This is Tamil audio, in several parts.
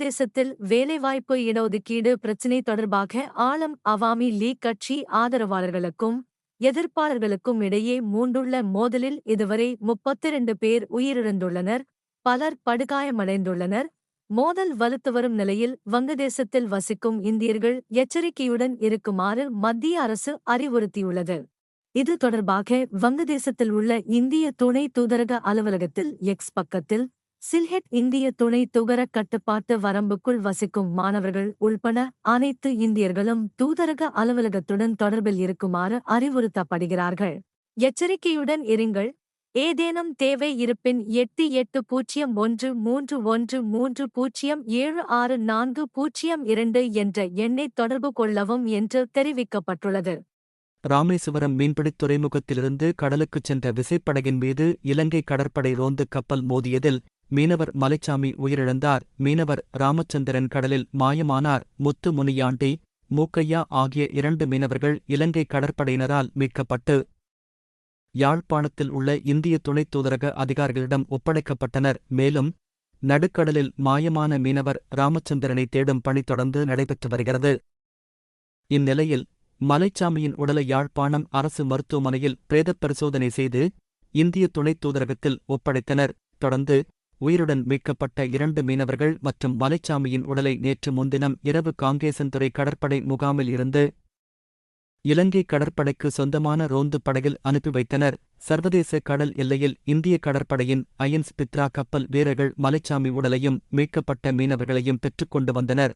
வங்கதேசத்தில் வேலைவாய்ப்பு இடஒதுக்கீடு பிரச்சினை தொடர்பாக ஆலம் அவாமி லீக் கட்சி ஆதரவாளர்களுக்கும் எதிர்ப்பாளர்களுக்கும் இடையே மூண்டுள்ள மோதலில் இதுவரை முப்பத்திரண்டு பேர் உயிரிழந்துள்ளனர் பலர் படுகாயமடைந்துள்ளனர். மோதல் வலுத்து வரும் நிலையில் வங்கதேசத்தில் வசிக்கும் இந்தியர்கள் எச்சரிக்கையுடன் இருக்குமாறு மத்திய அரசு அறிவுறுத்தியுள்ளது. இது தொடர்பாக வங்கதேசத்தில் உள்ள இந்திய துணை தூதரக அலுவலகத்தில் எக்ஸ் பக்கத்தில் சில்ஹெட் இந்திய துணை துகர கட்டுப்பாட்டு வரம்புக்குள் வசிக்கும் மாணவர்கள் உள்பட அனைத்து இந்தியர்களும் தூதரக அலுவலகத்துடன் தொடர்பில் இருக்குமாறு அறிவுறுத்தப்படுகிறார்கள். எச்சரிக்கையுடன் இருங்கள். ஏதேனும் தேவை இருப்பின் எட்டு எட்டு பூஜ்ஜியம் ஒன்று மூன்று ஒன்று மூன்று பூஜ்ஜியம் ஏழு ஆறு நான்கு பூஜ்ஜியம் இரண்டு என்ற எண்ணை தொடர்பு கொள்ளவும் என்று தெரிவிக்கப்பட்டுள்ளது. ராமேஸ்வரம் மீன்பிடித் துறைமுகத்திலிருந்து கடலுக்குச் சென்ற விசைப்படகின் மீது இலங்கை கடற்படை ரோந்து கப்பல் மோதியதில் மீனவர் மலைச்சாமி உயிரிழந்தார். மீனவர் ராமச்சந்திரன் கடலில் மாயமானார். முத்து முனியாண்டி மூக்கையா ஆகிய இரண்டு மீனவர்கள் இலங்கை கடற்படையினரால் மீட்கப்பட்டு யாழ்ப்பாணத்தில் உள்ள இந்திய துணைத் தூதரக அதிகாரிகளிடம் ஒப்படைக்கப்பட்டனர். மேலும் நடுக்கடலில் மாயமான மீனவர் ராமச்சந்திரனை தேடும் பணி தொடர்ந்து நடைபெற்று வருகிறது. இந்நிலையில் மலைச்சாமியின் உடலை யாழ்ப்பாணம் அரசு மருத்துவமனையில் பிரேதப் பரிசோதனை செய்து இந்திய துணைத் தூதரகத்தில் ஒப்படைத்தனர். தொடர்ந்து உயிருடன் மீட்கப்பட்ட இரண்டு மீனவர்கள் மற்றும் மலைச்சாமியின் உடலை நேற்று முன்தினம் இரவு காங்கேசன்துறை கடற்படை முகாமில் இருந்து இலங்கை கடற்படைக்கு சொந்தமான ரோந்து படகில் அனுப்பி வைத்தனர். சர்வதேச கடல் எல்லையில் இந்திய கடற்படையின் அயன்ஸ் பித்ரா கப்பல் வீரர்கள் மலைச்சாமி உடலையும் மீட்கப்பட்ட மீனவர்களையும் பெற்றுக்கொண்டு வந்தனர்.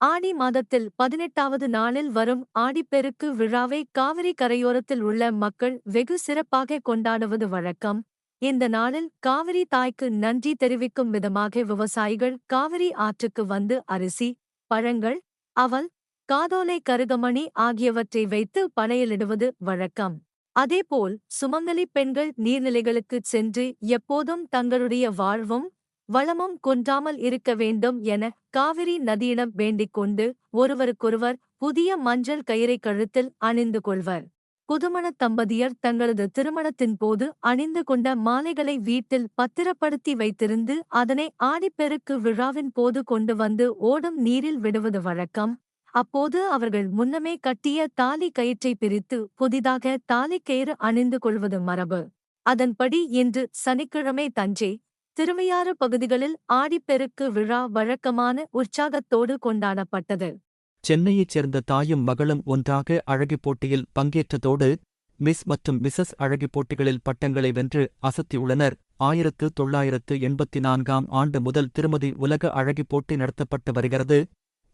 ஆடி மாதத்தில் பதினெட்டாவது நாளில் வரும் ஆடிப்பெருக்கு விழாவை காவிரி கரையோரத்தில் உள்ள மக்கள் வெகு சிறப்பாக கொண்டாடுவது வழக்கம். இந்த நாளில் காவிரி தாய்க்கு நன்றி தெரிவிக்கும் விதமாக விவசாயிகள் காவிரி ஆற்றுக்கு வந்து அரிசி பழங்கள் அவல் காதோலை கருகமணி ஆகியவற்றை வைத்து பணையலிடுவது வழக்கம். அதேபோல் சுமங்கலி பெண்கள் நீர்நிலைகளுக்குச் சென்று எப்போதும் தங்களுடைய வாழ்வும் வளமும் குன்றாமல் இருக்க வேண்டும் என காவிரி நதியிடம் வேண்டிக் கொண்டு ஒருவருக்கொருவர் புதிய மஞ்சள் கயிறை கழுத்தில் அணிந்து கொள்வர். புதுமணத் தம்பதியர் தங்களது திருமணத்தின் போது அணிந்து கொண்ட மாலைகளை வீட்டில் பத்திரப்படுத்தி வைத்திருந்து அதனை ஆடிப்பெருக்கு விழாவின் போது கொண்டு வந்து ஓடும் நீரில் விடுவது வழக்கம். அப்போது அவர்கள் முன்னமே கட்டிய தாலி கயிற்றை பிரித்து புதிதாக தாலி கயிறு அணிந்து கொள்வது மரபு. அதன்படி இன்று சனிக்கிழமை தஞ்சை திருவையாறு பகுதிகளில் ஆடிப்பெருக்கு விழா வழக்கமான உற்சாகத்தோடு கொண்டாடப்பட்டது. சென்னையைச் சேர்ந்த தாயும் மகளும் ஒன்றாக அழகிப் போட்டியில் பங்கேற்றதோடு மிஸ் மற்றும் மிசஸ் அழகிப் போட்டிகளில் பட்டங்களை வென்று அசத்தியுள்ளனர் ஆயிரத்து தொள்ளாயிரத்து எண்பத்தி நான்காம் ஆண்டு முதல் திருமதி உலக அழகிப் போட்டி நடத்தப்பட்டு வருகிறது.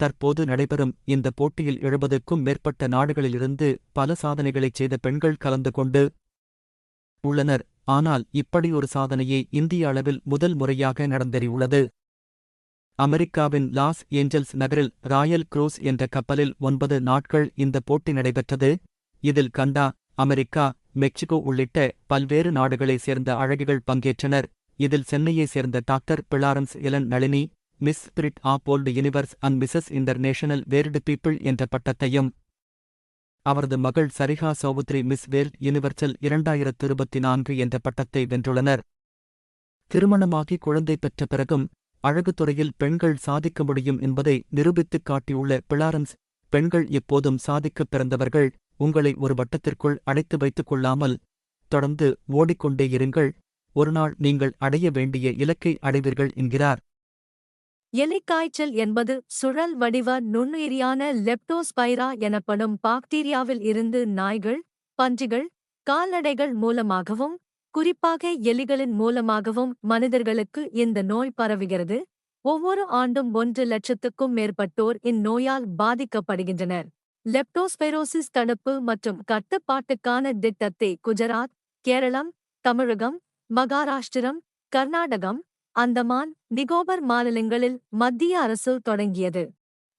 தற்போது நடைபெறும் இந்த போட்டியில் எழுபதுக்கும் மேற்பட்ட நாடுகளிலிருந்து பல சாதனைகளைச் செய்த பெண்கள் கலந்து கொண்டு உள்ளனர். ஆனால் இப்படியொரு சாதனையே இந்திய அளவில் முதல் முறையாக நடந்தேறியுள்ளது. அமெரிக்காவின் லாஸ் ஏஞ்சல்ஸ் நகரில் ராயல் குரூஸ் என்ற கப்பலில் ஒன்பது நாட்கள் இந்த போட்டி நடைபெற்றது. இதில் கண்டா அமெரிக்கா மெக்சிகோ உள்ளிட்ட பல்வேறு நாடுகளைச் சேர்ந்த அழகிகள் பங்கேற்றனர். இதில் சென்னையைச் சேர்ந்த doctor Florence Ellen Nalini miss spirit of old universe and Mrs international world people என்ற பட்டத்தையும் அவரது மகள் Sarika Chaudhary miss world universal இரண்டாயிரத்து இருபத்தி நான்கு என்ற பட்டத்தை வென்றுள்ளனர். திருமணமாகி குழந்தை பெற்ற பிறகும் அழகுத்துறையில் பெண்கள் சாதிக்க முடியும் என்பதை நிரூபித்துக் காட்டியுள்ள பிளாரன்ஸ் பெண்கள் எப்போதும் சாதிக்கப் பிறந்தவர்கள் உங்களை ஒரு வட்டத்திற்குள் அடைத்து வைத்துக் கொள்ளாமல் தொடர்ந்து ஓடிக்கொண்டே இருங்கள் ஒருநாள் நீங்கள் அடைய வேண்டிய இலக்கை அடைவீர்கள் என்கிறார். எலிக்காய்ச்சல் என்பது சுழல் வடிவ நுண்ணுயிரியான லெப்டோஸ்பைரா எனப்படும் பாக்டீரியாவில் இருந்து நாய்கள் பன்றிகள் கால்நடைகள் மூலமாகவும் குறிப்பாக எலிகளின் மூலமாகவும் மனிதர்களுக்கு இந்த நோய் பரவுகிறது. ஒவ்வொரு ஆண்டும் ஒன்று லட்சத்துக்கும் மேற்பட்டோர் இந்நோயால் பாதிக்கப்படுகின்றனர். லெப்டோஸ்பைரோசிஸ் தடுப்பு மற்றும் கட்டுப்பாட்டுக்கான திட்டத்தை குஜராத் கேரளம் தமிழகம் மகாராஷ்டிரம் கர்நாடகம் அந்தமான் நிகோபர் மாநிலங்களில் மத்திய அரசு தொடங்கியது.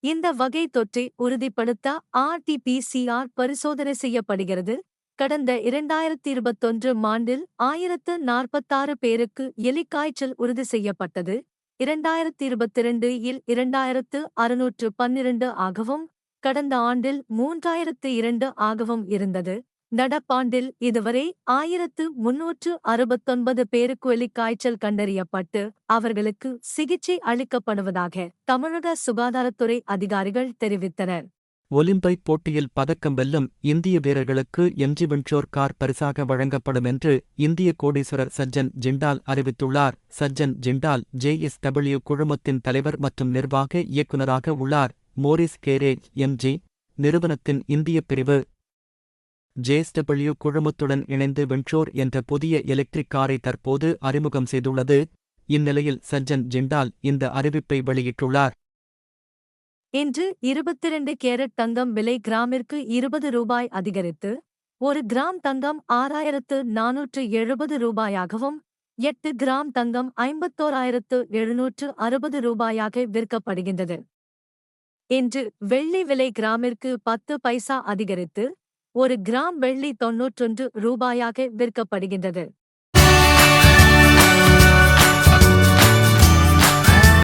இந்த வகை தொற்றை உறுதிப்படுத்த ஆர்டிபிசிஆர் பரிசோதனை செய்யப்படுகிறது. கடந்த இரண்டாயிரத்தி இருபத்தொன்று ஆண்டில் ஆயிரத்து நாற்பத்தாறு பேருக்கு எலிக்காய்ச்சல் உறுதி செய்யப்பட்டது. இரண்டாயிரத்தி இருபத்திரண்டு இல் இரண்டாயிரத்து அறுநூற்று பன்னிரண்டு ஆகவும் கடந்த ஆண்டில் மூன்றாயிரத்து இரண்டு ஆகவும் இருந்தது. நடப்பாண்டில் இதுவரை ஆயிரத்து முன்னூற்று அறுபத்தொன்பது பேருக்கு எலிக்காய்ச்சல் கண்டறியப்பட்டு அவர்களுக்கு சிகிச்சை அளிக்கப்படுவதாக தமிழக சுகாதாரத்துறை அதிகாரிகள் தெரிவித்தனர். ஒலிம்பிக் போட்டியில் பதக்கம் வெல்லும் இந்திய வீரர்களுக்கு எம்ஜி வின்ஷோர் கார் பரிசாக வழங்கப்படும் என்று இந்திய கோடீஸ்வரர் சஜ்ஜன் ஜிண்டால் அறிவித்துள்ளார். சஜ்ஜன் ஜிண்டால் ஜேஎஸ்டபிள்யூ குழுமத்தின் தலைவர் மற்றும் நிர்வாக இயக்குநராக உள்ளார். மோரிஸ் கேரேஜ் எம்ஜி நிறுவனத்தின் இந்திய பிரிவு. ஜேஎஸ்டபிள்யூ குழுமத்துடன் இணைந்து வின்ஷோர் என்ற புதிய எலக்ட்ரிக் காரை தற்போது அறிமுகம் செய்துள்ளது. இந்நிலையில் சஜ்ஜன் ஜிண்டால் இந்த அறிவிப்பை வெளியிட்டுள்ளார். இன்று இருபத்திரண்டு கேரட் தங்கம் விலை கிராமிற்கு இருபது ரூபாய் அதிகரித்து ஒரு கிராம் தங்கம் ஆறாயிரத்து நானூற்று எழுபது ரூபாயாகவும் எட்டு கிராம் தங்கம் ஐம்பத்தோராயிரத்து எழுநூற்று அறுபது ரூபாயாக விற்கப்படுகின்றது. இன்று வெள்ளி விலை கிராமிற்கு பத்து பைசா அதிகரித்து ஒரு கிராம் வெள்ளி தொன்னூற்றொன்று ரூபாயாக விற்கப்படுகின்றது.